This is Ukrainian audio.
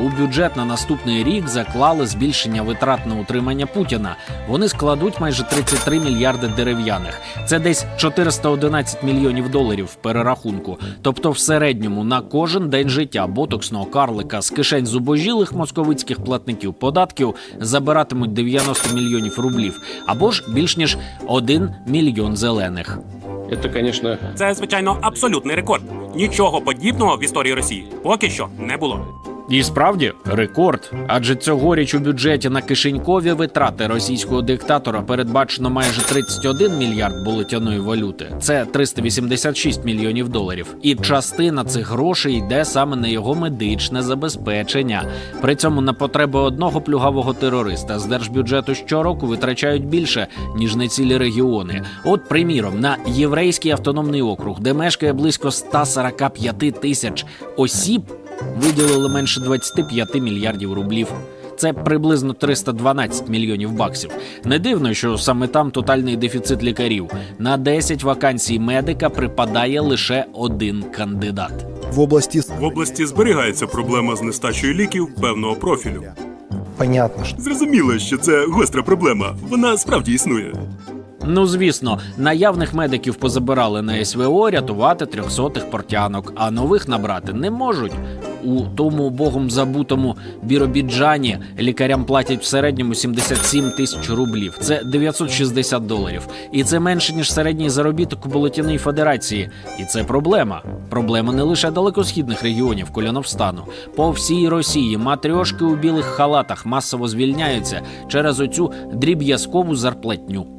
У бюджет на наступний рік заклали збільшення витрат на утримання Путіна. Вони складуть майже 33 мільярди дерев'яних. Це десь 411 мільйонів доларів в перерахунку. Тобто, в середньому на кожен день життя ботоксного карлика з кишень зубожілих московицьких платників податків забиратимуть 90 мільйонів рублів або ж більш ніж 1 мільйон зелених. Это, конечно, Це, звичайно, абсолютний рекорд. Нічого подібного в історії Росії поки що не було. І справді рекорд. Адже цьогоріч у бюджеті на кишенькові витрати російського диктатора передбачено майже 31 мільярд булетяної валюти. Це 386 мільйонів доларів. І частина цих грошей йде саме на його медичне забезпечення. При цьому на потреби одного плюгавого терориста з держбюджету щороку витрачають більше ніж на цілі регіони. От, приміром, на єврейський автономний округ, де мешкає близько 145 тисяч осіб виділили менше 25 мільярдів рублів. Це приблизно 312 мільйонів баксів. Не дивно, що саме там тотальний дефіцит лікарів. На 10 вакансій медика припадає лише один кандидат. в области В області зберігається проблема з нестачею ліків певного профілю. понятно, что Зрозуміло, що це гостра проблема. Вона справді існує. Ну звісно, наявних медиків позабирали на СВО рятувати трьохсотих портянок, а нових набрати не можуть. У тому богом забутому Біробіджані лікарям платять в середньому 77 тисяч рублів. Це 960 доларів. І це менше ніж середній заробіток у Болотяній Федерації. І це проблема. Проблема не лише далекосхідних регіонів Куляновстану. По всій Росії матрьошки у білих халатах масово звільняються через оцю дріб'язкову зарплатню.